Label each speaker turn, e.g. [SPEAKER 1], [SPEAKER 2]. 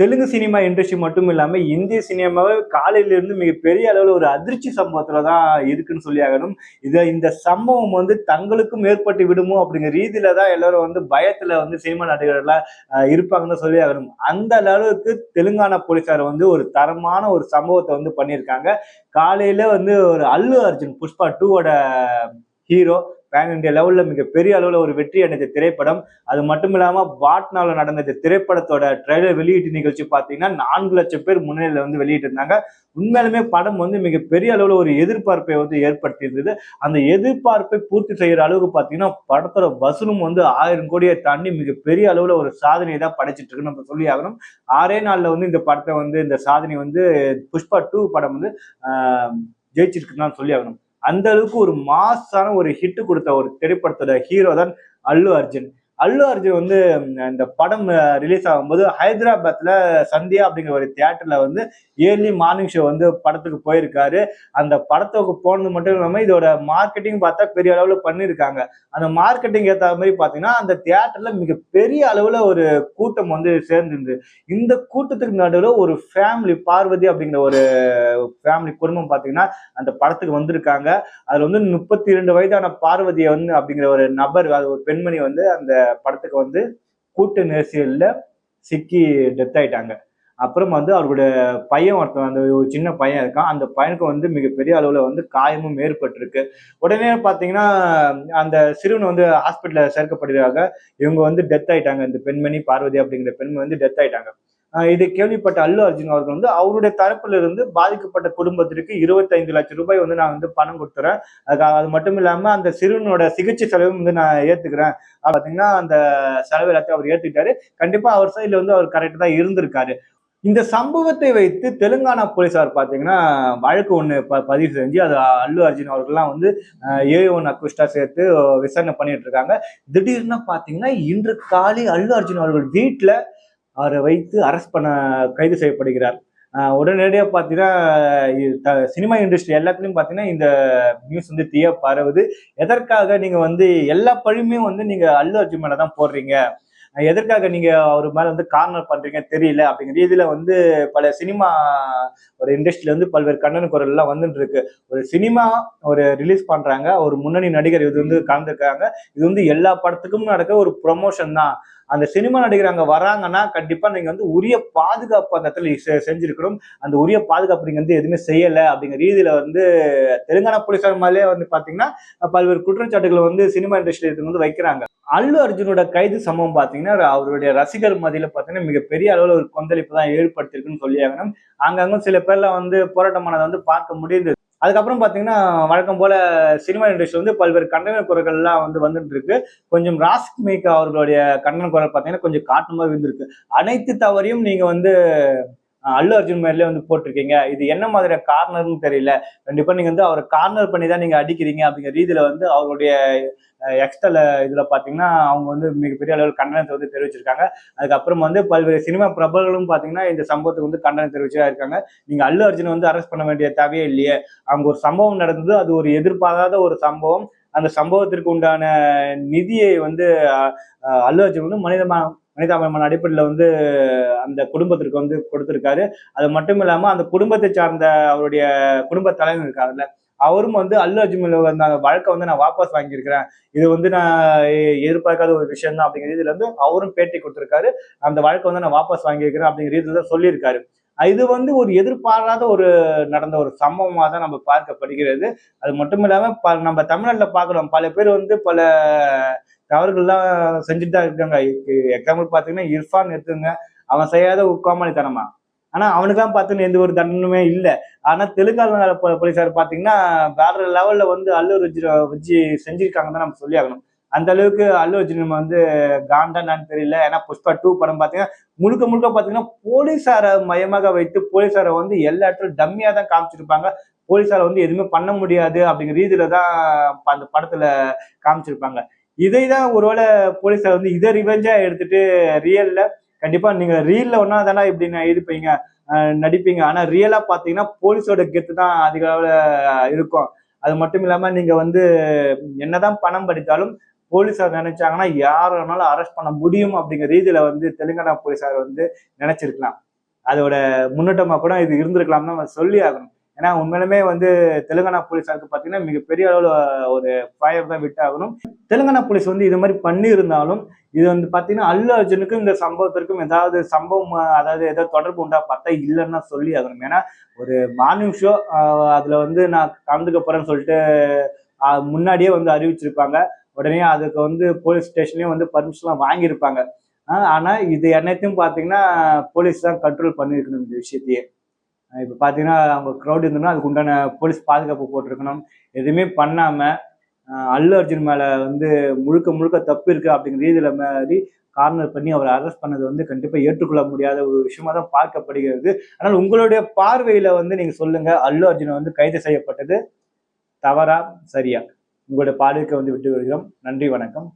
[SPEAKER 1] Telugu cinema industry மட்டும் இல்லாம இந்திய சினிமாவே காலையிலிருந்து மிகப்பெரிய அளவில் ஒரு அதிர்ச்சி சம்பவத்துல தான் இருக்குன்னு சொல்லி ஆகணும். இதை இந்த சம்பவம் வந்து தங்களுக்கும் ஏற்பட்டு விடுமோ அப்படிங்கிற ரீதியில தான் எல்லாரும் வந்து பயத்துல வந்து சினிமா நடிகர்கள்லாம் இருப்பாங்கன்னு சொல்லி ஆகணும். அந்த அளவுக்கு தெலுங்கானா போலீஸார் வந்து ஒரு தரமான ஒரு சம்பவத்தை வந்து பண்ணியிருக்காங்க. காலையில வந்து ஒரு அல்லு அர்ஜுன் புஷ்பா டூவோட ஹீரோ பேன் இந்தியா லெவலில் மிகப்பெரிய அளவில் ஒரு வெற்றி அடைந்த திரைப்படம். அது மட்டும் இல்லாமல் பாட்னாவில் நடந்த இந்த திரைப்படத்தோட ட்ரெய்லர் வெளியீட்டு நிகழ்ச்சி பார்த்தீங்கன்னா நான்கு லட்சம் பேர் முன்னிலையில் வந்து வெளியிட்டிருந்தாங்க. உண்மையிலுமே படம் வந்து மிகப்பெரிய அளவில் ஒரு எதிர்பார்ப்பை வந்து ஏற்படுத்தி இருந்தது அந்த எதிர்பார்ப்பை பூர்த்தி செய்கிற அளவுக்கு பார்த்தீங்கன்னா படத்தோட வசூலும் வந்து ஆயிரம் கோடியை தாண்டி மிகப்பெரிய அளவில் ஒரு சாதனையை தான் படைச்சிட்டு இருக்குன்னு நம்ம சொல்லி ஆகணும். ஆறே நாளில் வந்து இந்த படத்தை வந்து இந்த சாதனை வந்து புஷ்பா டூ படம் வந்து ஜெயிச்சிருக்குன்னு தான் சொல்லி ஆகணும். அந்த அளவுக்கு ஒரு மாசான ஒரு ஹிட் கொடுத்த ஒரு திரைப்படத்தோட ஹீரோ தான் அல்லு அர்ஜுன். அல்லு அர்ஜுன் வந்து இந்த படம் ரிலீஸ் ஆகும்போது ஹைதராபாத்ல சந்தியா அப்படிங்கிற ஒரு தியேட்டர்ல வந்து ஏர்லி மார்னிங் ஷோ வந்து படத்துக்கு போயிருக்காரு. அந்த படத்துக்கு போனது மட்டும் இல்லாமல் இதோட மார்க்கெட்டிங் பார்த்தா பெரிய அளவில் பண்ணியிருக்காங்க. அந்த மார்க்கெட்டிங் ஏற்ற மாதிரி பார்த்தீங்கன்னா அந்த தியேட்டர்ல மிகப்பெரிய அளவில் ஒரு கூட்டம் வந்து சேர்ந்துருந்து இந்த கூட்டத்துக்கு நடுவில் ஒரு ஃபேமிலி பார்வதி அப்படிங்கிற ஒரு ஃபேமிலி குடும்பம் பார்த்தீங்கன்னா அந்த படத்துக்கு வந்திருக்காங்க. அதில் வந்து முப்பத்தி இரண்டு வயதான பார்வதியை வந்து அப்படிங்கிற ஒரு நபர் அது ஒரு பெண்மணி வந்து அந்த படத்துக்கு வந்து கூட்டு நெரிசலில் சிக்கி டெத் ஆயிட்டாங்க. அப்புறம் வந்து அவருடைய பையன் ஒருத்தன் அந்த ஒரு சின்ன பையன் இருக்கான். அந்த பையனுக்கு வந்து மிகப்பெரிய அளவில் வந்து காயமும் ஏற்பட்டிருக்கு. உடனே பார்த்தீங்கன்னா அந்த சிறுவன் வந்து ஹாஸ்பிட்டலில் சேர்க்கப்படுகிறாங்க இவங்க வந்து டெத் ஆயிட்டாங்க. இந்த பெண்மணி பார்வதி அப்படிங்கிற பெண்மணி வந்து டெத் ஆயிட்டாங்க. இது கேள்விப்பட்ட அல்லு அர்ஜுன் அவர்கள் வந்து அவருடைய தரப்புல இருந்து பாதிக்கப்பட்ட குடும்பத்திற்கு இருபத்தைந்து லட்சம் ரூபாய் வந்து நான் வந்து பணம் கொடுத்துறேன். அதுக்காக அது மட்டும் இல்லாம அந்த சிறுவனோட சிகிச்சை செலவும் வந்து நான் ஏத்துக்கிறேன். பார்த்தீங்கன்னா பாத்தீங்கன்னா அந்த செலவு எல்லாத்தையும் அவர் ஏத்துக்கிட்டாரு. கண்டிப்பா அவர் சைடுல வந்து அவர் கரெக்டா தான் இருந்திருக்காரு. இந்த சம்பவத்தை வைத்து தெலுங்கானா போலீஸார் பாத்தீங்கன்னா வழக்கு ஒண்ணு ப- பதிவு செஞ்சு அது அல்லு அர்ஜுன் அவர்கள்லாம் வந்து ஏ ஒன் அக்குஸ்டா சேர்த்து விசாரணை பண்ணிட்டு இருக்காங்க. திடீர்னு பாத்தீங்கன்னா இன்று காலை அல்லு அர்ஜுன் அவர்கள் வீட்டுல அவரை வைத்து அரெஸ்ட் பண்ண கைது செய்யப்படுகிறார். உடனடியாக பார்த்தீங்கன்னா இது த- சினிமா இண்டஸ்ட்ரி எல்லாத்துலேயும் பார்த்தீங்கன்னா இந்த நியூஸ் வந்து தீய பரவுது. எதற்காக நீங்கள் வந்து எல்லா பழியுமே வந்து நீங்கள் அல்லு அர்ஜுன் மேலே தான் போடுறீங்க? எதற்காக நீங்கள் அவர் மேலே வந்து கார்னர் பண்ணுறீங்க தெரியல அப்படிங்கிற இதில் வந்து பல சினிமா ஒரு இண்டஸ்ட்ரியில் வந்து பல்வேறு கண்டன குரல்லாம் வந்துட்டு இருக்கு. ஒரு சினிமா ஒரு ரிலீஸ் பண்ணுறாங்க ஒரு முன்னணி நடிகர் இது வந்து கலந்துருக்காங்க. இது வந்து எல்லா படத்துக்கும் நடக்க ஒரு ப்ரொமோஷன் தான். அந்த சினிமா நடிகர் அங்க வராங்கன்னா கண்டிப்பா நீங்க வந்து உரிய பாதுகாப்பு அந்த இடத்துல செ- செஞ்சிருக்கணும். அந்த உரிய பாதுகாப்பு நீங்க வந்து எதுவுமே செய்யல அப்படிங்கிற ரீதியில வந்து தெலுங்கானா போலீசார் மேலே வந்து பாத்தீங்கன்னா பல்வேறு குற்றச்சாட்டுகளை வந்து சினிமா இண்டஸ்ட்ரி வந்து வைக்கிறாங்க. அல்லு அர்ஜுனோட கைது சம்பவம் பாத்தீங்கன்னா அவருடைய ரசிகர் மத்தியில பாத்தீங்கன்னா மிகப்பெரிய அளவில் ஒரு கொந்தளிப்பு தான் ஏற்படுத்தியிருக்குன்னு சொல்லி ஆகணும் அங்கங்க சில பேர்லாம் வந்து போராட்டமானதை வந்து பார்க்க முடியுது அதுக்கப்புறம் பாத்தீங்கன்னா வழக்கம் போல சினிமா இண்டஸ்ட்ரி வந்து பல்வேறு கண்டன குரல்கள்லாம் வந்து வந்துட்டு இருக்கு கொஞ்சம் ராஸ்க் மேக் அவர்களுடைய கண்டன குரல் பாத்தீங்கன்னா கொஞ்சம் காட்டமாக இருந்திருக்கு. அனைத்து தவறையும் நீங்க வந்து அல்லு அர்ஜுன் மேலே வந்து போட்டிருக்கீங்க. இது என்ன மாதிரியான கார்னர்னு தெரியல. கண்டிப்பா நீங்க வந்து அவரை கார்னர் பண்ணி தான் நீங்க அடிக்கிறீங்க அப்படிங்கிற ரீதியில வந்து அவருடைய எக்ஸ்டல இதுல பாத்தீங்கன்னா அவங்க வந்து மிகப்பெரிய அளவில் கண்டனத்தை வந்து தெரிவிச்சிருக்காங்க. அதுக்கப்புறம் வந்து பல்வேறு சினிமா பிரபலங்களும் பாத்தீங்கன்னா இந்த சம்பவத்துக்கு வந்து கண்டனம் தெரிவிச்சா இருக்காங்க. நீங்க அல்லு அர்ஜுன் வந்து அரெஸ்ட் பண்ண வேண்டிய தேவையே இல்லையே. அங்க ஒரு சம்பவம் நடந்தது. அது ஒரு எதிர்பாராத ஒரு சம்பவம். அந்த சம்பவத்திற்கு உண்டான நிதியை வந்து அல்லு அர்ஜுன் வந்து மனிதமா மனிதாபிமான அடிப்படையில் வந்து அந்த குடும்பத்திற்கு வந்து கொடுத்துருக்காரு. அது மட்டும் இல்லாமல் அந்த குடும்பத்தை சார்ந்த அவருடைய குடும்ப தலைவர் இருக்காருல்ல அவரும் வந்து அல்லு அர்ஜுன் வந்த அந்த வழக்கை வந்து நான் வாபஸ் வாங்கியிருக்கிறேன். இது வந்து நான் எதிர்பார்க்காத ஒரு விஷயம் தான் அப்படிங்கிற இதுல வந்து அவரும் பேட்டி கொடுத்துருக்காரு. அந்த வழக்கை வந்து நான் வாபஸ் வாங்கியிருக்கிறேன் அப்படிங்கிற இதுல தான் சொல்லியிருக்காரு. இது வந்து ஒரு எதிர்பாராத ஒரு நடந்த ஒரு சம்பவமாக தான் நம்ம பார்க்கப்படுகிறது. அது மட்டும் இல்லாமல் ப நம்ம தமிழ்நாட்டில் பார்க்குறோம். பல பேர் வந்து பல தவறுகள்லாம் செஞ்சுட்டு தான் இருக்காங்க. எக்ஸாம்பிள் பார்த்தீங்கன்னா இர்ஃபான் எடுத்துங்க அவன் செய்யாத உட்காமலித்தனமா ஆனா அவனுக்கெல்லாம் பார்த்தீங்கன்னா எந்த ஒரு தண்டனுமே இல்லை. ஆனா தெலுங்கானா போ- பார்த்தீங்கன்னா வேற லெவல்ல வந்து அல்லு அர்ஜுன் வச்சு செஞ்சிருக்காங்க தான் நம்ம சொல்லி ஆகணும் அந்த அளவுக்கு அல்லு அர்ஜுன் வந்து காண்டான்னு தெரியல. ஏன்னா புஷ்பா டூ படம் பார்த்தீங்கன்னா முழுக்க முழுக்க பார்த்தீங்கன்னா போலீஸாரை மையமாக வைத்து போலீஸாரை வந்து எல்லா இடத்துலையும் டம்மியாக தான் காமிச்சிருப்பாங்க. போலீஸாரை வந்து எதுவுமே பண்ண முடியாது அப்படிங்கிற ரீதியில தான் அந்த படத்துல காமிச்சிருப்பாங்க. இதை தான் ஒருவேளை போலீஸார் வந்து இதை ரிவெஞ்சா எடுத்துட்டு ரியல்ல கண்டிப்பா நீங்க ரீல்ல ஒன்னா தானே இப்படி நான் இருப்பீங்க நடிப்பீங்க. ஆனா ரியலா பாத்தீங்கன்னா போலீஸோட கெத்து தான் அதிக அளவுல இருக்கும். அது மட்டும் இல்லாம நீங்க வந்து என்னதான் பணம் படித்தாலும் போலீஸார் நினைச்சாங்கன்னா யார் வேணாலும் அரெஸ்ட் பண்ண முடியும் அப்படிங்கிற ரீதியில வந்து தெலுங்கானா போலீஸார் வந்து நினைச்சிருக்கலாம். அதோட முன்னோட்டமா கூட இது இருந்திருக்கலாம் தான் நம்ம சொல்லி ஆகணும். ஏன்னா உண்மையிலுமே வந்து தெலுங்கானா போலீஸாருக்கு பார்த்தீங்கன்னா மிகப்பெரிய அளவில் ஒரு ஃபயர் தான் விட்டாகணும் தெலுங்கானா போலீஸ் வந்து இது மாதிரி பண்ணியிருந்தாலும் இது வந்து பார்த்தீங்கன்னா அல்லு அர்ஜுனுக்கும் இந்த சம்பவத்திற்கும் ஏதாவது சம்பவம் அதாவது ஏதாவது தொடர்பு உண்டா பார்த்தா இல்லைன்னு சொல்லி ஆகணும். ஏன்னா ஒரு மார்னிங் ஷோ அதில் வந்து நான் கலந்துக்க போகிறேன்னு சொல்லிட்டு முன்னாடியே வந்து அறிவிச்சிருப்பாங்க. உடனே அதுக்கு வந்து போலீஸ் ஸ்டேஷன்லேயும் வந்து பர்மிஷன்லாம் வாங்கியிருப்பாங்க. ஆனால் இது என்னத்தையும் பார்த்தீங்கன்னா போலீஸ் தான் கண்ட்ரோல் பண்ணியிருக்கணும் இந்த விஷயத்தையே. இப்போ பார்த்தீங்கன்னா அவங்க க்ரௌட் இருந்ததுன்னா அதுக்கு உண்டான போலீஸ் பாதுகாப்பு போட்டிருக்கணும். எதுவுமே பண்ணாமல் அல்லு அர்ஜுன் மேலே வந்து முழுக்க முழுக்க தப்பு இருக்குது அப்படிங்கிற ரீதியில் மாதிரி கார்னர் பண்ணி அவரை அரெஸ்ட் பண்ணது வந்து கண்டிப்பாக ஏற்றுக்கொள்ள முடியாத ஒரு விஷயமா தான் பார்க்கப்படுகிறது. ஆனால் உங்களுடைய பார்வையில் வந்து நீங்கள் சொல்லுங்கள் அல்லு அர்ஜுன் வந்து கைது செய்யப்பட்டது தவறா சரியா? உங்களுடைய பார்வைக்கு வந்து விட்டு வருகிறோம் நன்றி வணக்கம்.